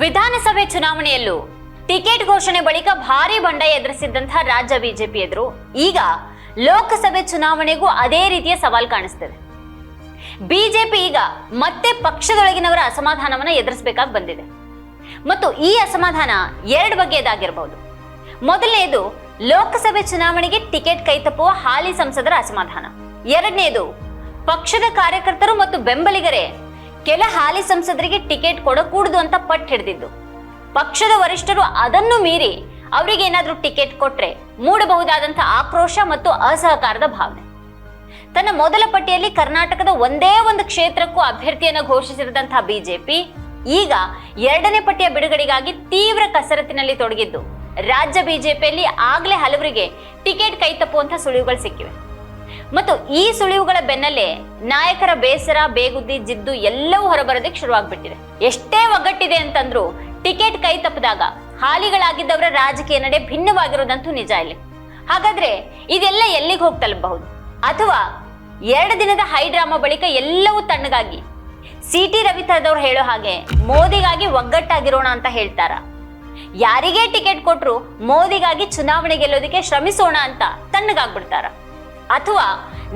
ವಿಧಾನಸಭೆ ಚುನಾವಣೆಯಲ್ಲೂ ಟಿಕೆಟ್ ಘೋಷಣೆ ಬಳಿಕ ಭಾರಿ ಬಂಡಾಯ ಎದುರಿಸಿದ್ದಂತಹ ರಾಜ್ಯ ಬಿಜೆಪಿ ಎದುರು ಈಗ ಲೋಕಸಭೆ ಚುನಾವಣೆಗೂ ಅದೇ ರೀತಿಯ ಸವಾಲ್ ಕಾಣಿಸ್ತದೆ. ಬಿಜೆಪಿ ಈಗ ಮತ್ತೆ ಪಕ್ಷದೊಳಗಿನವರ ಅಸಮಾಧಾನವನ್ನ ಎದುರಿಸಬೇಕಾಗಿ ಬಂದಿದೆ. ಮತ್ತು ಈ ಅಸಮಾಧಾನ ಎರಡು ಬಗೆಯದಾಗಿರಬಹುದು ಮೊದಲನೆಯದು ಲೋಕಸಭೆ ಚುನಾವಣೆಗೆ ಟಿಕೆಟ್ ಕೈತಪ್ಪುವ ಹಾಲಿ ಸಂಸದರ ಅಸಮಾಧಾನ. ಎರಡನೆಯದು ಪಕ್ಷದ ಕಾರ್ಯಕರ್ತರು ಮತ್ತು ಬೆಂಬಲಿಗರೇ ಕೆಲ ಹಾಲಿ ಸಂಸದರಿಗೆ ಟಿಕೆಟ್ ಕೊಡಕೂಡದು ಅಂತ ಪಟ್ಟು ಹಿಡಿದಿದ್ದು. ಪಕ್ಷದ ವರಿಷ್ಠರು ಅದನ್ನು ಮೀರಿ ಅವರಿಗೆ ಏನಾದರೂ ಟಿಕೆಟ್ ಕೊಟ್ರೆ ಮೂಡಬಹುದಾದಂತಹ ಆಕ್ರೋಶ ಮತ್ತು ಅಸಹಕಾರದ ಭಾವನೆ. ತನ್ನ ಮೊದಲ ಪಟ್ಟಿಯಲ್ಲಿ ಕರ್ನಾಟಕದ ಒಂದೇ ಒಂದು ಕ್ಷೇತ್ರಕ್ಕೂ ಅಭ್ಯರ್ಥಿಯನ್ನು ಘೋಷಿಸಿದಂತಹ ಬಿಜೆಪಿ ಈಗ ಎರಡನೇ ಪಟ್ಟಿಯ ಬಿಡುಗಡೆಗಾಗಿ ತೀವ್ರ ಕಸರತ್ತಿನಲ್ಲಿ ತೊಡಗಿದ್ದು. ರಾಜ್ಯ ಬಿಜೆಪಿಯಲ್ಲಿ ಆಗ್ಲೇ ಹಲವರಿಗೆ ಟಿಕೆಟ್ ಕೈತಪ್ಪುವಂತ ಸುಳಿವುಗಳು ಸಿಕ್ಕಿವೆ. ಮತ್ತು ಈ ಸುಳಿವುಗಳ ಬೆನ್ನಲ್ಲೇ ನಾಯಕರ ಬೇಸರ, ಬೇಗುದ್ದಿ, ಜಿದ್ದು ಎಲ್ಲವೂ ಹೊರಬರೋದಕ್ಕೆ ಶುರುವಾಗ್ಬಿಟ್ಟಿದೆ. ಎಷ್ಟೇ ಒಗ್ಗಟ್ಟಿದೆ ಅಂತಂದ್ರೂ ಟಿಕೆಟ್ ಕೈ ತಪ್ಪಿದಾಗ ಹಾಲಿಗಳಾಗಿದ್ದವರ ರಾಜಕೀಯ ನಡೆ ಭಿನ್ನವಾಗಿರೋದಂತೂ ನಿಜ ಇಲ್ಲಿ. ಹಾಗಾದ್ರೆ ಇದೆಲ್ಲ ಎಲ್ಲಿಗೆ ಹೋಗಿ ತಲುಪಬಹುದು? ಅಥವಾ ಎರಡು ದಿನದ ಹೈ ಡ್ರಾಮಾ ಬಳಿಕ ಎಲ್ಲವೂ ತಣ್ಣಗಾಗಿ ಸಿ ಟಿ ರವಿತರದವ್ರು ಹೇಳೋ ಹಾಗೆ ಮೋದಿಗಾಗಿ ಒಗ್ಗಟ್ಟಾಗಿರೋಣ ಅಂತ ಹೇಳ್ತಾರ? ಯಾರಿಗೇ ಟಿಕೆಟ್ ಕೊಟ್ರು ಮೋದಿಗಾಗಿ ಚುನಾವಣೆ ಗೆಲ್ಲೋದಕ್ಕೆ ಶ್ರಮಿಸೋಣ ಅಂತ ತಣ್ಣಗಾಗ್ಬಿಡ್ತಾರ? ಅಥವಾ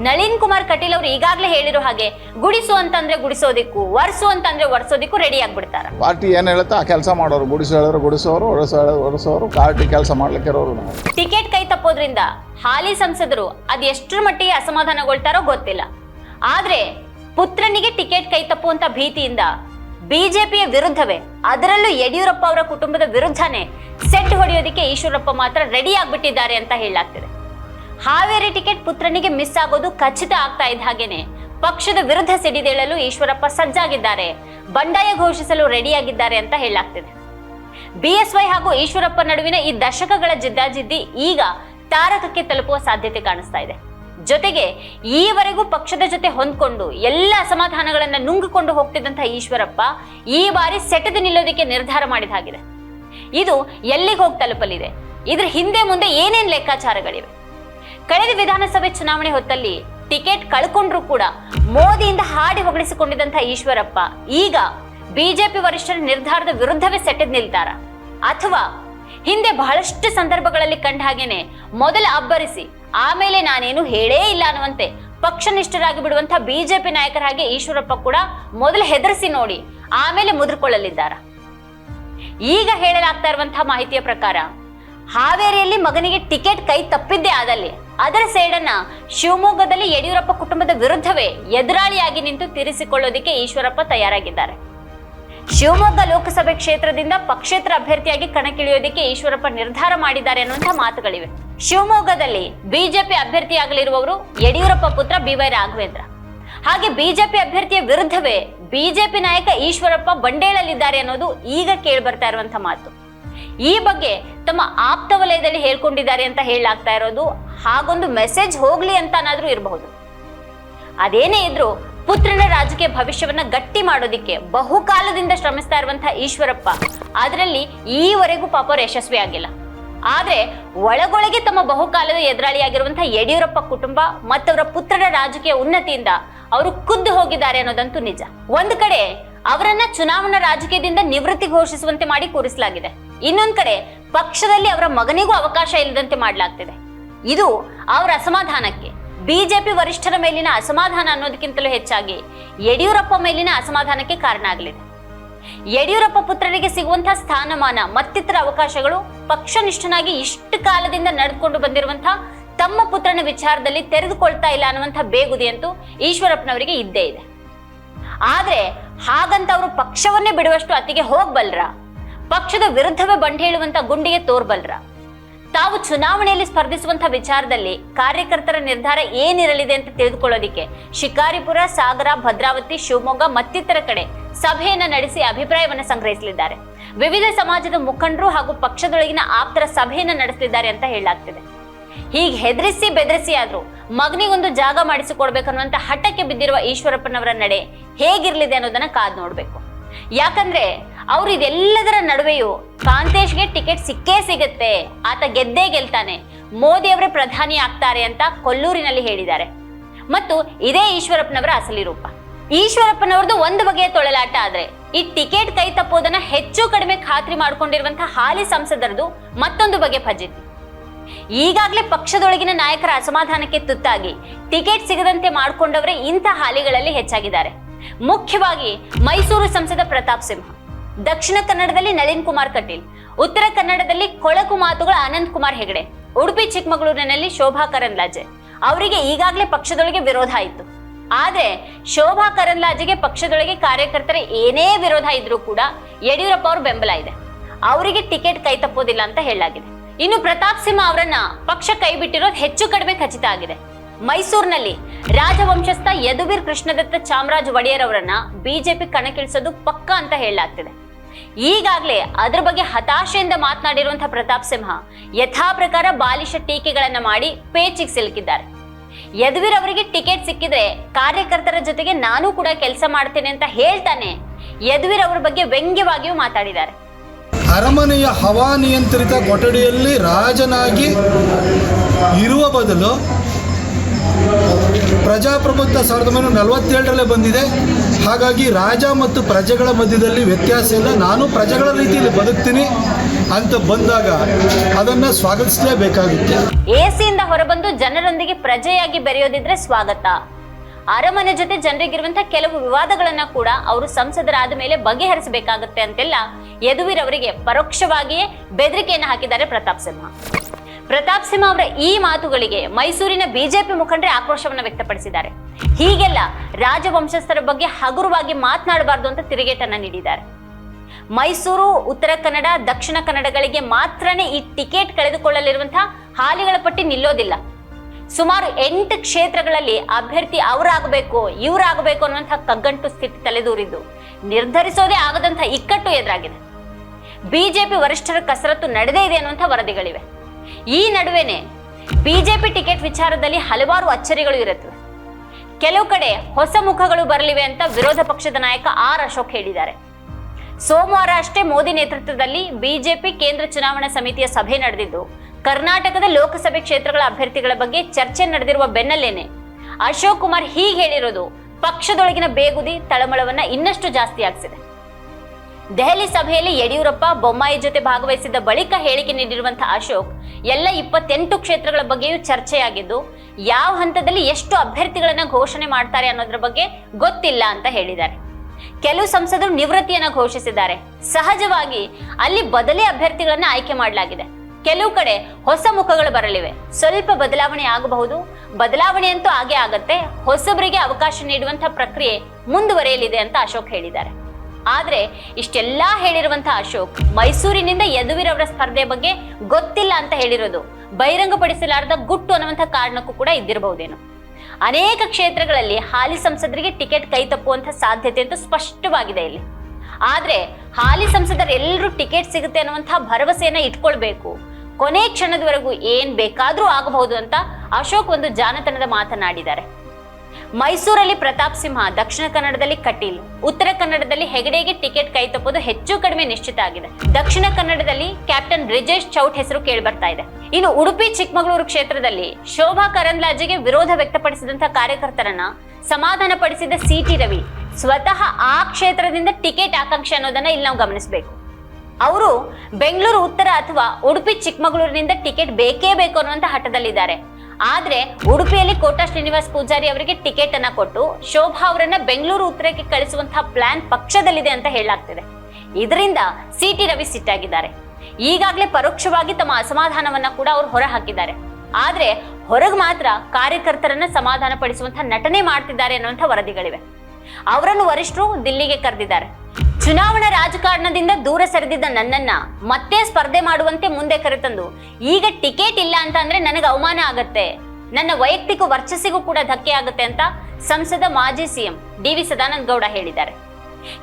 ನಳಿನ್ ಕುಮಾರ್ ಕಟೀಲ್ ಅವರು ಈಗಾಗಲೇ ಹೇಳಿರೋ ಹಾಗೆ ಗುಡಿಸು ಅಂತಂದ್ರೆ ಗುಡಿಸೋದಿಕ್ಕು ವರ್ಸು ಅಂತಂದ್ರೆ ವರ್ಸೋದಿಕ್ಕೂ ರೆಡಿ ಆಗ್ಬಿಡ್ತಾರೆ. ಪಾರ್ಟಿ ಏನ್ ಹೇಳುತ್ತೆ ಆ ಕೆಲಸ ಮಾಡೋರು ಗುಡಿಸು ಹೇಳಿದ್ರು ಗುಡಿಸೋರು ಹೇಳಿದ್ರು ಒಡಿಸೋರು ಪಾರ್ಟಿ ಕೆಲಸ ಮಾಡ್ಲಿಕ್ಕೆ ಇರೋರು ನಾವು. ಟಿಕೆಟ್ ಕೈ ತಪ್ಪೋದ್ರಿಂದ ಹಾಲಿ ಸಂಸದರು ಅದ್ ಎಷ್ಟರ ಮಟ್ಟಿಗೆ ಅಸಮಾಧಾನಗೊಳ್ತಾರೋ ಗೊತ್ತಿಲ್ಲ. ಆದ್ರೆ ಪುತ್ರನಿಗೆ ಟಿಕೆಟ್ ಕೈ ತಪ್ಪುವಂತ ಭೀತಿಯಿಂದ ಬಿಜೆಪಿಯ ವಿರುದ್ಧವೇ ಅದರಲ್ಲೂ ಯಡಿಯೂರಪ್ಪ ಅವರ ಕುಟುಂಬದ ವಿರುದ್ಧನೇ ಸೆಟ್ ಹೊಡೆಯೋದಿಕ್ಕೆ ಈಶ್ವರಪ್ಪ ಮಾತ್ರ ರೆಡಿ ಆಗ್ಬಿಟ್ಟಿದ್ದಾರೆ ಅಂತ ಹೇಳಲಾಗ್ತಿದೆ. ಹಾವೇರಿ ಟಿಕೆಟ್ ಪುತ್ರನಿಗೆ ಮಿಸ್ ಆಗೋದು ಖಚಿತ ಆಗ್ತಾ ಇದ್ದ ಹಾಗೇನೆ. ಪಕ್ಷದ ವಿರುದ್ಧ ಸಿಡಿದೇಳಲು ಈಶ್ವರಪ್ಪ ಸಜ್ಜಾಗಿದ್ದಾರೆ. ಬಂಡಾಯ ಘೋಷಿಸಲು ರೆಡಿಯಾಗಿದ್ದಾರೆ ಅಂತ ಹೇಳಲಾಗ್ತಿದೆ. ಬಿಎಸ್ವೈ ಹಾಗೂ ಈಶ್ವರಪ್ಪ ನಡುವಿನ ಈ ದಶಕಗಳ ಜಿದ್ದಾಜಿದ್ದಿ ಈಗ ತಾರಕಕ್ಕೆ ತಲುಪುವ ಸಾಧ್ಯತೆ ಕಾಣಿಸ್ತಾ ಇದೆ. ಜೊತೆಗೆ ಈವರೆಗೂ ಪಕ್ಷದ ಜೊತೆ ಹೊಂದ್ಕೊಂಡು ಎಲ್ಲ ಅಸಮಾಧಾನಗಳನ್ನ ನುಂಗಿಕೊಂಡು ಹೋಗ್ತಿದ್ದಂತಹ ಈಶ್ವರಪ್ಪ ಈ ಬಾರಿ ಸೆಟೆದು ನಿಲ್ಲೋದಕ್ಕೆ ನಿರ್ಧಾರ ಮಾಡಿದ ಹಾಗಿದೆ. ಇದು ಎಲ್ಲಿಗೆ ಹೋಗಿ ತಲುಪಲಿದೆ? ಇದ್ರ ಹಿಂದೆ ಮುಂದೆ ಏನೇನ್ ಲೆಕ್ಕಾಚಾರಗಳಿವೆ? ಕಳೆದ ವಿಧಾನಸಭೆ ಚುನಾವಣೆ ಹೊತ್ತಲ್ಲಿ ಟಿಕೆಟ್ ಕಳ್ಕೊಂಡ್ರು ಕೂಡ ಮೋದಿಯಿಂದ ಹಾಡಿ ಹೊಗಳಿಸಿಕೊಂಡಿದ್ದಂತಹ ಈಶ್ವರಪ್ಪ, ಈಗ ಬಿಜೆಪಿ ವರಿಷ್ಠರ ನಿರ್ಧಾರದ ವಿರುದ್ಧವೇ ಸೆಟೆದ್ ನಿಲ್ತಾರ. ಅಥವಾ ಹಿಂದೆ ಬಹಳಷ್ಟು ಸಂದರ್ಭಗಳಲ್ಲಿ ಕಂಡ ಹಾಗೇನೆ ಮೊದಲು ಅಬ್ಬರಿಸಿ, ಆಮೇಲೆ ನಾನೇನು ಹೇಳೇ ಇಲ್ಲ ಅನ್ನುವಂತೆ ಪಕ್ಷನಿಷ್ಠರಾಗಿ ಬಿಡುವಂತಹ ಬಿಜೆಪಿ ನಾಯಕರ ಹಾಗೆ ಈಶ್ವರಪ್ಪ ಕೂಡ ಮೊದಲು ಹೆದರಿಸಿ ನೋಡಿ, ಆಮೇಲೆ ಮುದ್ರಿಕೊಳ್ಳಲಿದ್ದಾರ. ಈಗ ಹೇಳಲಾಗ್ತಾ ಇರುವಂತಹ ಮಾಹಿತಿಯ ಪ್ರಕಾರ, ಹಾವೇರಿಯಲ್ಲಿ ಮಗನಿಗೆ ಟಿಕೆಟ್ ಕೈ ತಪ್ಪಿದ್ದೇ ಆದಲ್ಲಿ ಅದರ ಸೇಡನ್ನ ಶಿವಮೊಗ್ಗದಲ್ಲಿ ಯಡಿಯೂರಪ್ಪ ಕುಟುಂಬದ ವಿರುದ್ಧವೇ ಎದುರಾಳಿಯಾಗಿ ನಿಂತು ತೀರಿಸಿಕೊಳ್ಳೋದಿಕ್ಕೆ ಈಶ್ವರಪ್ಪ ತಯಾರಾಗಿದ್ದಾರೆ. ಶಿವಮೊಗ್ಗ ಲೋಕಸಭೆ ಕ್ಷೇತ್ರದಿಂದ ಪಕ್ಷೇತರ ಅಭ್ಯರ್ಥಿಯಾಗಿ ಕಣಕ್ಕಿಳಿಯೋದಕ್ಕೆ ಈಶ್ವರಪ್ಪ ನಿರ್ಧಾರ ಮಾಡಿದ್ದಾರೆ ಅನ್ನುವಂಥ ಮಾತುಗಳಿವೆ. ಶಿವಮೊಗ್ಗದಲ್ಲಿ ಬಿಜೆಪಿ ಅಭ್ಯರ್ಥಿಯಾಗಲಿರುವವರು ಯಡಿಯೂರಪ್ಪ ಪುತ್ರ ಬಿ ವೈ ರಾಘವೇಂದ್ರ. ಹಾಗೆ ಬಿಜೆಪಿ ಅಭ್ಯರ್ಥಿಯ ವಿರುದ್ಧವೇ ಬಿಜೆಪಿ ನಾಯಕ ಈಶ್ವರಪ್ಪ ಬಂಡೇಳಲಿದ್ದಾರೆ ಅನ್ನೋದು ಈಗ ಕೇಳಿ ಬರ್ತಾ ಇರುವಂತಹ ಮಾತು. ಈ ಬಗ್ಗೆ ತಮ್ಮ ಆಪ್ತ ವಲಯದಲ್ಲಿ ಹೇಳ್ಕೊಂಡಿದ್ದಾರೆ ಅಂತ ಹೇಳಲಾಗ್ತಾ ಇರೋದು. ಹಾಗೊಂದು ಮೆಸೇಜ್ ಹೋಗ್ಲಿ ಅಂತನಾದ್ರೂ ಇರಬಹುದು. ಅದೇನೇ ಇದ್ರು ಪುತ್ರನ ರಾಜಕೀಯ ಭವಿಷ್ಯವನ್ನ ಗಟ್ಟಿ ಮಾಡೋದಿಕ್ಕೆ ಬಹುಕಾಲದಿಂದ ಶ್ರಮಿಸ್ತಾ ಇರುವಂತಹ ಈಶ್ವರಪ್ಪ ಅದರಲ್ಲಿ ಈವರೆಗೂ ಪಾಪ ಯಶಸ್ವಿ ಆಗಿಲ್ಲ. ಆದ್ರೆ ಒಳಗೊಳಗೆ ತಮ್ಮ ಬಹುಕಾಲದ ಎದುರಾಳಿಯಾಗಿರುವಂತಹ ಯಡಿಯೂರಪ್ಪ ಕುಟುಂಬ ಮತ್ತವರ ಪುತ್ರರ ರಾಜಕೀಯ ಉನ್ನತಿಯಿಂದ ಅವರು ಖುದ್ದು ಹೋಗಿದ್ದಾರೆ ಅನ್ನೋದಂತೂ ನಿಜ. ಒಂದು ಕಡೆ ಅವರನ್ನ ಚುನಾವಣಾ ರಾಜಕೀಯದಿಂದ ನಿವೃತ್ತಿ ಘೋಷಿಸುವಂತೆ ಮಾಡಿ ಕೂರಿಸಲಾಗಿದೆ. ಇನ್ನೊಂದ್ ಕಡೆ ಪಕ್ಷದಲ್ಲಿ ಅವರ ಮಗನಿಗೂ ಅವಕಾಶ ಇಲ್ಲದಂತೆ ಮಾಡಲಾಗ್ತಿದೆ. ಇದು ಅವರ ಅಸಮಾಧಾನಕ್ಕೆ, ಬಿಜೆಪಿ ವರಿಷ್ಠರ ಮೇಲಿನ ಅಸಮಾಧಾನ ಅನ್ನೋದಕ್ಕಿಂತಲೂ ಹೆಚ್ಚಾಗಿ ಯಡಿಯೂರಪ್ಪ ಮೇಲಿನ ಅಸಮಾಧಾನಕ್ಕೆ ಕಾರಣ ಆಗಲಿದೆ. ಯಡಿಯೂರಪ್ಪ ಪುತ್ರರಿಗೆ ಸಿಗುವಂತಹ ಸ್ಥಾನಮಾನ, ಮತ್ತಿತರ ಅವಕಾಶಗಳು ಪಕ್ಷನಿಷ್ಠನಾಗಿ ಇಷ್ಟು ಕಾಲದಿಂದ ನಡೆದುಕೊಂಡು ಬಂದಿರುವಂತಹ ತಮ್ಮ ಪುತ್ರನ ವಿಚಾರದಲ್ಲಿ ತೆರೆದುಕೊಳ್ತಾ ಇಲ್ಲ ಅನ್ನುವಂಥ ಬೇಗುದಿಯಂತೂ ಈಶ್ವರಪ್ಪನವರಿಗೆ ಇದ್ದೇ ಇದೆ. ಆದ್ರೆ ಹಾಗಂತ ಅವರು ಪಕ್ಷವನ್ನೇ ಬಿಡುವಷ್ಟು ಅತಿಗೆ ಹೋಗ್ಬಲ್ರ? ಪಕ್ಷದ ವಿರುದ್ಧವೇ ಬಂಡ್ ಹೇಳುವಂತ ಗುಂಡಿಗೆ ತೋರ್ಬಲ್ರ? ತಾವು ಚುನಾವಣೆಯಲ್ಲಿ ಸ್ಪರ್ಧಿಸುವಂತ ವಿಚಾರದಲ್ಲಿ ಕಾರ್ಯಕರ್ತರ ನಿರ್ಧಾರ ಏನಿರಲಿದೆ ಅಂತ ತಿಳಿದುಕೊಳ್ಳೋದಿಕ್ಕೆ ಶಿಕಾರಿಪುರ, ಸಾಗರ, ಭದ್ರಾವತಿ, ಶಿವಮೊಗ್ಗ ಮತ್ತಿತರ ಕಡೆ ಸಭೆಯನ್ನ ನಡೆಸಿ ಅಭಿಪ್ರಾಯವನ್ನ ಸಂಗ್ರಹಿಸಲಿದ್ದಾರೆ. ವಿವಿಧ ಸಮಾಜದ ಮುಖಂಡರು ಹಾಗೂ ಪಕ್ಷದೊಳಗಿನ ಆಪ್ತರ ಸಭೆಯನ್ನ ನಡೆಸಲಿದ್ದಾರೆ ಅಂತ ಹೇಳಲಾಗ್ತಿದೆ. ಹೀಗೆ ಹೆದರಿಸಿ ಬೆದರಿಸಿ ಆದ್ರೂ ಮಗನಿಗೊಂದು ಜಾಗ ಮಾಡಿಸಿಕೊಡ್ಬೇಕನ್ನುವಂತ ಹಠಕ್ಕೆ ಬಿದ್ದಿರುವ ಈಶ್ವರಪ್ಪನವರ ನಡೆ ಹೇಗಿರ್ಲಿದೆ ಅನ್ನೋದನ್ನ ಕಾದ್ ನೋಡ್ಬೇಕು. ಯಾಕಂದ್ರೆ ಅವ್ರು ಇದೆಲ್ಲದರ ನಡುವೆಯೂ ಕಾಂತೇಶ್ಗೆ ಟಿಕೆಟ್ ಸಿಕ್ಕೇ ಸಿಗುತ್ತೆ. ಆತ ಗೆದ್ದೇ ಗೆಲ್ತಾನೆ. ಮೋದಿ ಅವರೇ ಪ್ರಧಾನಿ ಆಗ್ತಾರೆ ಅಂತ ಕೊಲ್ಲೂರಿನಲ್ಲಿ ಹೇಳಿದ್ದಾರೆ. ಮತ್ತು ಇದೇ ಈಶ್ವರಪ್ಪನವರ ಅಸಲಿ ರೂಪ. ಈಶ್ವರಪ್ಪನವ್ರದ್ದು ಒಂದು ಬಗೆಯ ತೊಳಲಾಟ ಆದ್ರೆ, ಈ ಟಿಕೆಟ್ ಕೈ ತಪ್ಪೋದನ್ನ ಹೆಚ್ಚು ಕಡಿಮೆ ಖಾತ್ರಿ ಮಾಡಿಕೊಂಡಿರುವಂತಹ ಹಾಲಿ ಸಂಸದರದು ಮತ್ತೊಂದು ಬಗೆ ಫಜಿತಿ. ಈಗಾಗಲೇ ಪಕ್ಷದೊಳಗಿನ ನಾಯಕರ ಅಸಮಾಧಾನಕ್ಕೆ ತುತ್ತಾಗಿ ಟಿಕೆಟ್ ಸಿಗದಂತೆ ಮಾಡಿಕೊಂಡವರೇ ಇಂಥ ಹಾಲಿಗಳಲ್ಲಿ ಹೆಚ್ಚಾಗಿದ್ದಾರೆ. ಮುಖ್ಯವಾಗಿ ಮೈಸೂರು ಸಂಸದ ಪ್ರತಾಪ್ ಸಿಂಹ. ದಕ್ಷಿಣ ಕನ್ನಡದಲ್ಲಿ ನಳಿನ್ ಕುಮಾರ್ ಕಟೀಲ್, ಉತ್ತರ ಕನ್ನಡದಲ್ಲಿ ಕೊಳಕು ಮಾತುಗಳ ಅನಂತ್ ಕುಮಾರ್ ಹೆಗಡೆ, ಉಡುಪಿ ಚಿಕ್ಕಮಗಳೂರಿನಲ್ಲಿ ಶೋಭಾ ಕರಂದ್ಲಾಜೆ. ಅವರಿಗೆ ಈಗಾಗಲೇ ಪಕ್ಷದೊಳಗೆ ವಿರೋಧ ಆಯಿತು. ಆದ್ರೆ ಶೋಭಾ ಕರಂದ್ಲಾಜೆಗೆ ಪಕ್ಷದೊಳಗೆ ಕಾರ್ಯಕರ್ತರ ಏನೇ ವಿರೋಧ ಇದ್ರೂ ಕೂಡ ಯಡಿಯೂರಪ್ಪ ಅವರು ಬೆಂಬಲ ಇದೆ. ಅವರಿಗೆ ಟಿಕೆಟ್ ಕೈ ತಪ್ಪೋದಿಲ್ಲ ಅಂತ ಹೇಳಲಾಗಿದೆ. ಇನ್ನು ಪ್ರತಾಪ್ ಸಿಂಹ ಅವರನ್ನ ಪಕ್ಷ ಕೈ ಬಿಟ್ಟಿರೋದು ಹೆಚ್ಚು ಕಡಿಮೆ ಖಚಿತ ಆಗಿದೆ. ಮೈಸೂರಿನಲ್ಲಿ ರಾಜವಂಶಸ್ಥ ಯದುವೀರ್ ಕೃಷ್ಣದತ್ತ ಚಾಮರಾಜ್ ಒಡೆಯರ್ ಅವರನ್ನ ಬಿಜೆಪಿ ಕಣಕ್ಕಿಳಿಸೋದು ಪಕ್ಕ ಅಂತ ಹೇಳಲಾಗ್ತಿದೆ. ಈಗಾಗಲೇ ಅದ್ರ ಬಗ್ಗೆ ಹತಾಶೆಯಿಂದ ಮಾತನಾಡಿರುವಂತಹ ಪ್ರತಾಪ್ ಸಿಂಹ ಯಥಾ ಪ್ರಕಾರ ಬಾಲಿಶ ಟೀಕೆಗಳನ್ನ ಮಾಡಿ ಪೇಚಿಗೆ ಸಿಲುಕಿದ್ದಾರೆ. ಯದುವೀರ್ ಅವರಿಗೆ ಟಿಕೆಟ್ ಸಿಕ್ಕಿದ್ರೆ ಕಾರ್ಯಕರ್ತರ ಜೊತೆಗೆ ನಾನು ಕೂಡ ಕೆಲಸ ಮಾಡ್ತೇನೆ ಅಂತ ಹೇಳ್ತಾನೆ ಯದುವೀರ್ ಅವರ ಬಗ್ಗೆ ವ್ಯಂಗ್ಯವಾಗಿಯೂ ಮಾತಾಡಿದ್ದಾರೆ. ಅರಮನೆಯ ಹವಾನಿಯಂತ್ರಿತ ಕೊಠಡಿಯಲ್ಲಿ ರಾಜನಾಗಿ ಇರುವ ಬದಲು ಪ್ರಜಾಪ್ರಭುತ್ವ ಸಾವಿರದ ಒಂಬೈನೂರ ನಲವತ್ತೇಳರಲ್ಲೇ ಬಂದಿದೆ. ಹಾಗಾಗಿ ರಾಜ ಮತ್ತು ಪ್ರಜೆಗಳ ಮಧ್ಯದಲ್ಲಿ ವ್ಯತ್ಯಾಸ ಇಲ್ಲ ನಾನು ಪ್ರಜೆಗಳ ರೀತಿಯಲ್ಲಿ ಬದುಕ್ತೀನಿ ಅಂತ ಬಂದಾಗ ಅದನ್ನ ಸ್ವಾಗತಿಸಲೇಬೇಕಾಗುತ್ತೆ. ಎಸಿಯಿಂದ ಹೊರಬಂದು ಜನರೊಂದಿಗೆ ಪ್ರಜೆಯಾಗಿ ಬೆರೆಯೋದಿದ್ರೆ ಸ್ವಾಗತ. ಅರಮನೆ ಜೊತೆ ಜನರಿಗಿರುವಂತಹ ಕೆಲವು ವಿವಾದಗಳನ್ನ ಕೂಡ ಅವರು ಸಂಸದರಾದ ಮೇಲೆ ಬಗೆಹರಿಸಬೇಕಾಗುತ್ತೆ ಅಂತೆಲ್ಲ ಯದುವೀರ್ ಅವರಿಗೆ ಪರೋಕ್ಷವಾಗಿಯೇ ಬೆದರಿಕೆಯನ್ನು ಹಾಕಿದ್ದಾರೆ ಪ್ರತಾಪ್ ಸಿಂಹ. ಪ್ರತಾಪ್ ಸಿಂಹ ಅವರ ಈ ಮಾತುಗಳಿಗೆ ಮೈಸೂರಿನ ಬಿಜೆಪಿ ಮುಖಂಡರೇ ಆಕ್ರೋಶವನ್ನು ವ್ಯಕ್ತಪಡಿಸಿದ್ದಾರೆ. ಹೀಗೆಲ್ಲ ರಾಜವಂಶಸ್ಥರ ಬಗ್ಗೆ ಹಗುರವಾಗಿ ಮಾತನಾಡಬಾರ್ದು ಅಂತ ತಿರುಗೇಟನ್ನ ನೀಡಿದ್ದಾರೆ. ಮೈಸೂರು, ಉತ್ತರ ಕನ್ನಡ, ದಕ್ಷಿಣ ಕನ್ನಡಗಳಿಗೆ ಮಾತ್ರನೇ ಈ ಟಿಕೆಟ್ ಕಳೆದುಕೊಳ್ಳಲಿರುವಂತಹ ಹಾಲಿಗಳ ಪಟ್ಟಿ ನಿಲ್ಲೋದಿಲ್ಲ. ಸುಮಾರು ಎಂಟು ಕ್ಷೇತ್ರಗಳಲ್ಲಿ ಅಭ್ಯರ್ಥಿ ಅವರಾಗಬೇಕು, ಇವರಾಗಬೇಕು ಅನ್ನುವಂತಹ ಕಗ್ಗಂಟು ಸ್ಥಿತಿ ತಲೆದೂರಿದ್ದು, ನಿರ್ಧರಿಸೋದೇ ಆಗದಂತಹ ಇಕ್ಕಟ್ಟು ಎದುರಾಗಿದೆ. ಬಿಜೆಪಿ ವರಿಷ್ಠರ ಕಸರತ್ತು ನಡೆದೇ ಇದೆ ಅನ್ನುವಂಥ ವರದಿಗಳಿವೆ. ಈ ನಡುವೆನೆ ಬಿಜೆಪಿ ಟಿಕೆಟ್ ವಿಚಾರದಲ್ಲಿ ಹಲವಾರು ಅಚ್ಚರಿಗಳು ಇರುತ್ತವೆ. ಕೆಲವು ಕಡೆ ಹೊಸ ಮುಖಗಳು ಬರಲಿವೆ ಅಂತ ವಿರೋಧ ಪಕ್ಷದ ನಾಯಕ ಆರ್ ಅಶೋಕ್ ಹೇಳಿದ್ದಾರೆ. ಸೋಮವಾರ ಅಷ್ಟೇ ಮೋದಿ ನೇತೃತ್ವದಲ್ಲಿ ಬಿಜೆಪಿ ಕೇಂದ್ರ ಚುನಾವಣಾ ಸಮಿತಿಯ ಸಭೆ ನಡೆದಿದ್ದು, ಕರ್ನಾಟಕದ ಲೋಕಸಭೆ ಕ್ಷೇತ್ರಗಳ ಅಭ್ಯರ್ಥಿಗಳ ಬಗ್ಗೆ ಚರ್ಚೆ ನಡೆದಿರುವ ಬೆನ್ನಲ್ಲೇನೆ ಅಶೋಕ್ ಕುಮಾರ್ ಹೀಗೆ ಹೇಳಿರೋದು, ಪಕ್ಷದೊಳಗಿನ ಬೇಗುದಿ, ತಳಮಳವನ್ನ ಇನ್ನಷ್ಟು ಜಾಸ್ತಿ ಆಗ್ಸಿದೆ. ದೆಹಲಿ ಸಭೆಯಲ್ಲಿ ಯಡಿಯೂರಪ್ಪ, ಬೊಮ್ಮಾಯಿ ಜೊತೆ ಭಾಗವಹಿಸಿದ ಬಳಿಕ ಹೇಳಿಕೆ ನೀಡಿರುವಂತಹ ಅಶೋಕ್, ಎಲ್ಲ ಇಪ್ಪತ್ತೆಂಟು ಕ್ಷೇತ್ರಗಳ ಬಗ್ಗೆಯೂ ಚರ್ಚೆಯಾಗಿದ್ದು, ಯಾವ ಹಂತದಲ್ಲಿ ಎಷ್ಟು ಅಭ್ಯರ್ಥಿಗಳನ್ನ ಘೋಷಣೆ ಮಾಡ್ತಾರೆ ಅನ್ನೋದ್ರ ಬಗ್ಗೆ ಗೊತ್ತಿಲ್ಲ ಅಂತ ಹೇಳಿದ್ದಾರೆ. ಕೆಲವು ಸಂಸದರು ನಿವೃತ್ತಿಯನ್ನ ಘೋಷಿಸಿದ್ದಾರೆ. ಸಹಜವಾಗಿ ಅಲ್ಲಿ ಬದಲಿ ಅಭ್ಯರ್ಥಿಗಳನ್ನ ಆಯ್ಕೆ ಮಾಡಲಾಗಿದೆ. ಕೆಲವು ಕಡೆ ಹೊಸ ಮುಖಗಳು ಬರಲಿವೆ. ಸ್ವಲ್ಪ ಬದಲಾವಣೆ ಆಗಬಹುದು. ಬದಲಾವಣೆ ಅಂತೂ ಆಗೇ ಆಗತ್ತೆ. ಹೊಸಬರಿಗೆ ಅವಕಾಶ ನೀಡುವಂತಹ ಪ್ರಕ್ರಿಯೆ ಮುಂದುವರೆಯಲಿದೆ ಅಂತ ಅಶೋಕ್ ಹೇಳಿದ್ದಾರೆ. ಆದ್ರೆ ಇಷ್ಟೆಲ್ಲಾ ಹೇಳಿರುವಂತಹ ಅಶೋಕ್, ಮೈಸೂರಿನಿಂದ ಯದುವೀರವರ ಸ್ಪರ್ಧೆ ಬಗ್ಗೆ ಗೊತ್ತಿಲ್ಲ ಅಂತ ಹೇಳಿರೋದು. ಬಹಿರಂಗಪಡಿಸಲಾರದ ಗುಟ್ಟು ಅನ್ನುವಂಥ ಕಾರಣಕ್ಕೂ ಕೂಡ ಇದ್ದಿರಬಹುದೇನು. ಅನೇಕ ಕ್ಷೇತ್ರಗಳಲ್ಲಿ ಹಾಲಿ ಸಂಸದರಿಗೆ ಟಿಕೆಟ್ ಕೈ ತಪ್ಪುವಂತ ಸಾಧ್ಯತೆ ಅಂತೂ ಸ್ಪಷ್ಟವಾಗಿದೆ ಇಲ್ಲಿ. ಆದ್ರೆ ಹಾಲಿ ಸಂಸದರೆಲ್ಲರೂ ಟಿಕೆಟ್ ಸಿಗುತ್ತೆ ಅನ್ನುವಂತಹ ಭರವಸೆಯನ್ನ ಇಟ್ಕೊಳ್ಬೇಕು. ಕೊನೆ ಕ್ಷಣದವರೆಗೂ ಏನ್ ಬೇಕಾದ್ರೂ ಆಗಬಹುದು ಅಂತ ಅಶೋಕ್ ಒಂದು ಜಾನತನದ ಮಾತನಾಡಿದ್ದಾರೆ ಮೈಸೂರಲ್ಲಿ ಪ್ರತಾಪ್ ಸಿಂಹ ದಕ್ಷಿಣ ಕನ್ನಡದಲ್ಲಿ ಕಟೀಲ್, ಉತ್ತರ ಕನ್ನಡದಲ್ಲಿ ಹೆಗಡೆಗೆ ಟಿಕೆಟ್ ಕೈ ತಪ್ಪೋದು ಹೆಚ್ಚು ಕಡಿಮೆ ನಿಶ್ಚಿತ ಆಗಿದೆ. ದಕ್ಷಿಣ ಕನ್ನಡದಲ್ಲಿ ಕ್ಯಾಪ್ಟನ್ ಬ್ರಿಜೇಶ್ ಚೌಟ್ ಹೆಸರು ಕೇಳಿ ಬರ್ತಾ ಇದೆ. ಇನ್ನು ಉಡುಪಿ ಚಿಕ್ಕಮಗಳೂರು ಕ್ಷೇತ್ರದಲ್ಲಿ ಶೋಭಾ ಕರಂದ್ಲಾಜೆಗೆ ವಿರೋಧ ವ್ಯಕ್ತಪಡಿಸಿದಂತಹ ಕಾರ್ಯಕರ್ತರನ್ನ ಸಮಾಧಾನ ಪಡಿಸಿದ ಸಿ ಟಿ ರವಿ ಸ್ವತಃ ಆ ಕ್ಷೇತ್ರದಿಂದ ಟಿಕೆಟ್ ಆಕಾಂಕ್ಷೆ ಅನ್ನೋದನ್ನ ಇಲ್ಲಿ ನಾವು ಗಮನಿಸಬೇಕು. ಅವರು ಬೆಂಗಳೂರು, ಉತ್ತರ ಅಥವಾ ಉಡುಪಿ ಚಿಕ್ಕಮಗಳೂರಿನಿಂದ ಟಿಕೆಟ್ ಬೇಕೇ ಬೇಕು ಅನ್ನುವಂತ ಹಠದಲ್ಲಿದ್ದಾರೆ. ಆದ್ರೆ ಉಡುಪಿಯಲ್ಲಿ ಕೋಟಾ ಶ್ರೀನಿವಾಸ್ ಪೂಜಾರಿ ಅವರಿಗೆ ಟಿಕೆಟ್ ಅನ್ನ ಕೊಟ್ಟು ಶೋಭಾ ಅವರನ್ನ ಬೆಂಗಳೂರು ಉತ್ತರಕ್ಕೆ ಕಳಿಸುವಂತಹ ಪ್ಲಾನ್ ಪಕ್ಷದಲ್ಲಿದೆ ಅಂತ ಹೇಳಲಾಗ್ತಿದೆ. ಇದರಿಂದ ಸಿ ಟಿ ರವಿ ಸಿಟ್ಟಾಗಿದ್ದಾರೆ ಈಗಾಗಲೇ ಪರೋಕ್ಷವಾಗಿ ತಮ್ಮ ಅಸಮಾಧಾನವನ್ನ ಕೂಡ ಅವರು ಹೊರ ಹಾಕಿದ್ದಾರೆ ಆದ್ರೆ ಹೊರಗೆ ಮಾತ್ರ ಕಾರ್ಯಕರ್ತರನ್ನ ಸಮಾಧಾನ ಪಡಿಸುವಂತಹ ನಟನೆ ಮಾಡ್ತಿದ್ದಾರೆ ಅನ್ನುವಂಥ ವರದಿಗಳಿವೆ. ಅವರನ್ನು ವರಿಷ್ಠರು ದಿಲ್ಲಿಗೆ ಕರೆದಿದ್ದಾರೆ. ಚುನಾವಣಾ ರಾಜಕಾರಣದಿಂದ ದೂರ ಸರಿದಿದ್ದ ನನ್ನನ್ನ ಮತ್ತೆ ಸ್ಪರ್ಧೆ ಮಾಡುವಂತೆ ಮುಂದೆ ಕರೆತಂದು, ಈಗ ಟಿಕೆಟ್ ಇಲ್ಲ ಅಂತ ಅಂದ್ರೆ ನನಗೆ ಅವಮಾನ ಆಗತ್ತೆ. ನನ್ನ ವೈಯಕ್ತಿಕ ವರ್ಚಸ್ಸಿಗೂ ಕೂಡ ಧಕ್ಕೆ ಆಗುತ್ತೆ ಅಂತ ಸಂಸದ ಮಾಜಿ CM D V Sadananda Gowda ಹೇಳಿದ್ದಾರೆ.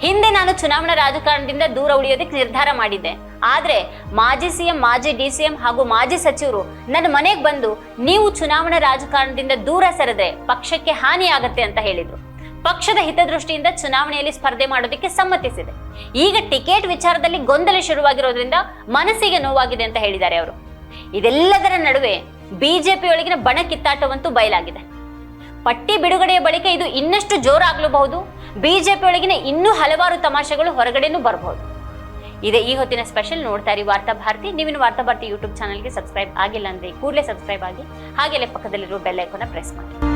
ಹಿಂದೆ ನಾನು ಚುನಾವಣಾ ರಾಜಕಾರಣದಿಂದ ದೂರ ಉಳಿಯೋದಕ್ಕೆ ನಿರ್ಧಾರ ಮಾಡಿದ್ದೆ. ಆದ್ರೆ ಮಾಜಿ ಸಿಎಂ, ಮಾಜಿ ಡಿ ಸಿಎಂ ಹಾಗೂ ಮಾಜಿ ಸಚಿವರು ನನ್ನ ಮನೆಗೆ ಬಂದು, ನೀವು ಚುನಾವಣಾ ರಾಜಕಾರಣದಿಂದ ದೂರ ಸರಿದ್ರೆ ಪಕ್ಷಕ್ಕೆ ಹಾನಿ ಆಗತ್ತೆ ಅಂತ ಹೇಳಿದ್ರು. ಪಕ್ಷದ ಹಿತದೃಷ್ಟಿಯಿಂದ ಚುನಾವಣೆಯಲ್ಲಿ ಸ್ಪರ್ಧೆ ಮಾಡೋದಕ್ಕೆ ಸಮ್ಮತಿಸಿದೆ. ಈಗ ಟಿಕೆಟ್ ವಿಚಾರದಲ್ಲಿ ಗೊಂದಲ ಶುರುವಾಗಿರೋದ್ರಿಂದ ಮನಸ್ಸಿಗೆ ನೋವಾಗಿದೆ ಅಂತ ಹೇಳಿದ್ದಾರೆ ಅವರು. ಇದೆಲ್ಲದರ ನಡುವೆ ಬಿಜೆಪಿಯೊಳಗಿನ ಬಣ ಕಿತ್ತಾಟವಂತೂ ಬಯಲಾಗಿದೆ. ಪಟ್ಟಿ ಬಿಡುಗಡೆಯ ಬಳಿಕ ಇದು ಇನ್ನಷ್ಟು ಜೋರಾಗಲೂಬಹುದು ಬಿಜೆಪಿ ಒಳಗಿನ ಇನ್ನೂ ಹಲವಾರು ತಮಾಷೆಗಳು ಹೊರಗಡೆನೂ ಬರಬಹುದು. ಇದೇ ಈ ಹೊತ್ತಿನ ಸ್ಪೆಷಲ್ ನೋಡ್ತಾ ಇರಿ ವಾರ್ತಾ ಭಾರತಿ. ನೀವಿನ ವಾರ್ತಾ ಭಾರತಿ ಯೂಟ್ಯೂಬ್ ಚಾನಲ್ಗೆ ಸಬ್ಸ್ಕ್ರೈಬ್ ಆಗಿಲ್ಲ ಅಂದ್ರೆ ಕೂಡಲೇ ಸಬ್ಸ್ಕ್ರೈಬ್ ಆಗಿ ಹಾಗೆಯೇ ಪಕ್ಕದಲ್ಲಿರುವ ಬೆಲ್ ಐಕಾನ್ನ ಪ್ರೆಸ್ ಮಾಡಿ.